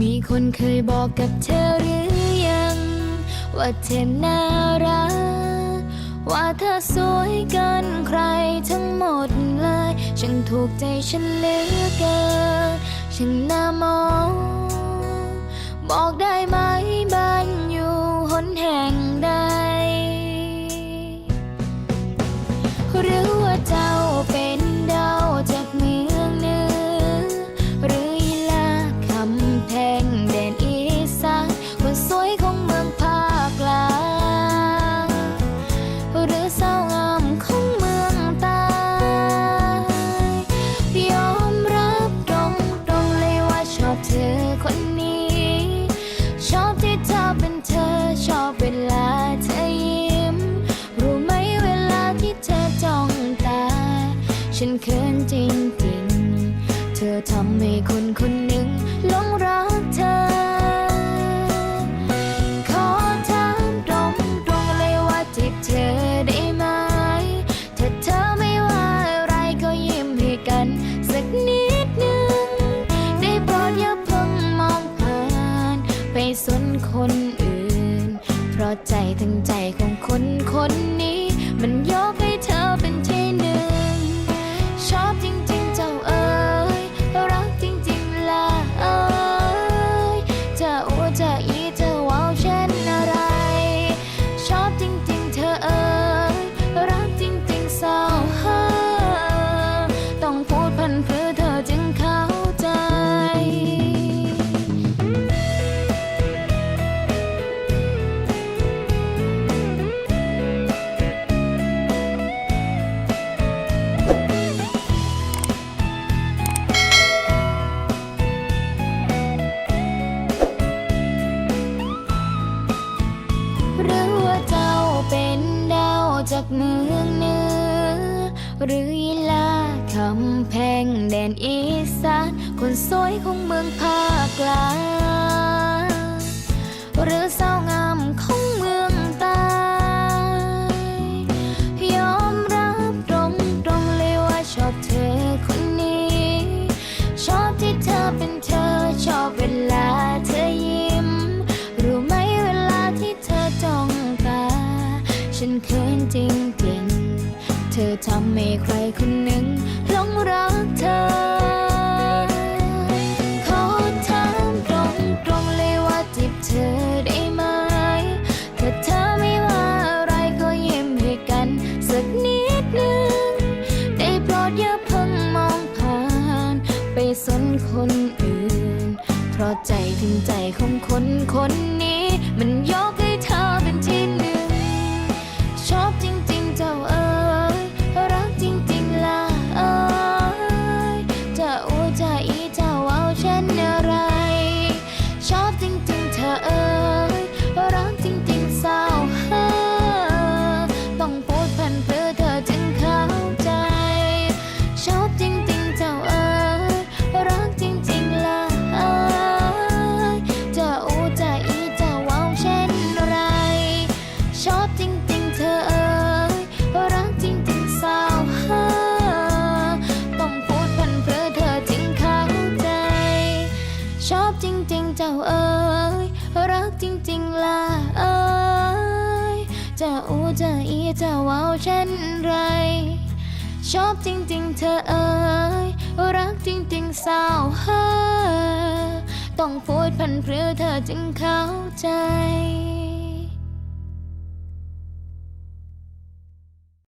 มีคนเคยบอกกับเธอหรือยัง ว่าเธอน่ารัก ว่าเธอสวยเกินใครทั้งหมดเลย ฉันถูกใจฉันเหลือเกิน ฉันน่ามอง บอกได้ไหม ฉันเขินจริงๆ เธอทำให้คนคน หรือลาคำแพงแดนอีสานคนสวยของเมืองภาคกลางหรือสาวงามของเมืองใต้ยอมรับตรงตรงเลยว่าชอบเธอคนนี้ ชอบที่เธอเป็นเธอชอบเวลาเธอยิ้ม รู้ไหมเวลาที่เธอจ้องตา ฉันเขินจริง ธอทำให้ใครคนหนึ่งหลงรักเธอ ขอถามตรงๆเลยว่าจีบเธอได้ไหมถ้าเธอไม่ว่าอะไรก็ยิ้มให้กัน สักนิดหนึ่ง ได้โปรดอย่าเพิ่งมองผ่าน ไปสนคนอื่น เพราะใจถึงใจของคนคนนี้ มันยกให้เธอเป็นที่ จะอีจะว้าวเช่นอะไร ชอบจริงๆเธอเอ๋ย ชอบจริงๆเจ้าเอ๋ยรักจริงๆล่ะเอ๋ยจะอูจะอีจะว้าวเช่นไร ชอบจริงๆเธอเอ๋ยรักจริงๆสาวเฮาต้องพูดพันเพื่อเธอจึงเข้าใจ